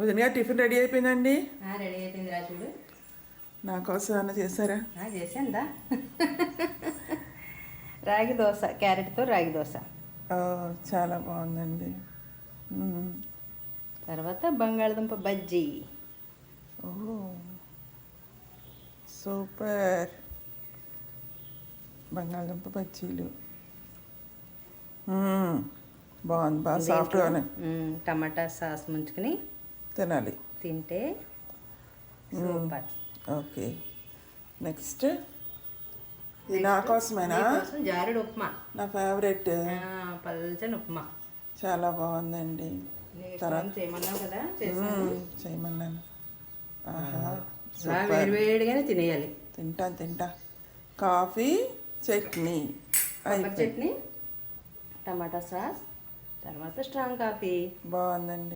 వదినగా tiffin ready అయిపోయిందండి? ఆ, ready అయిపోయింది రా చూడు. నా కోసం ఏమైనా చేశారా? ఆ, చేశాందా రాగి దోశ క్యారెట్తో రాగి దోశ. చాలా బాగుందండి. తర్వాత బంగాళదుంప బజ్జీ. ఓ సూపర్. బంగాళదుంప బజ్జీలు. బాగుంది బాగా సాఫ్ట్గానే. టమాటా సాస్ ముంచుకుని తినాలి. తింటే సూపర్. ఓకే. నెక్స్ట్ ఇది నా కోసమేనా? జారుడు ఉప్మా. నా ఫేవరెట్. పల్చని ఉప్మా. చాలా బాగుందండి. తర్వాత చేయమన్నావు కదా. చేయమన్నాను. వేడిగానే తినేయాలి. తింటాను తింటా. Coffee chutney. Chutney tomato sauce తర్వాత స్ట్రాంగ్ కాఫీ. బాగుందండి.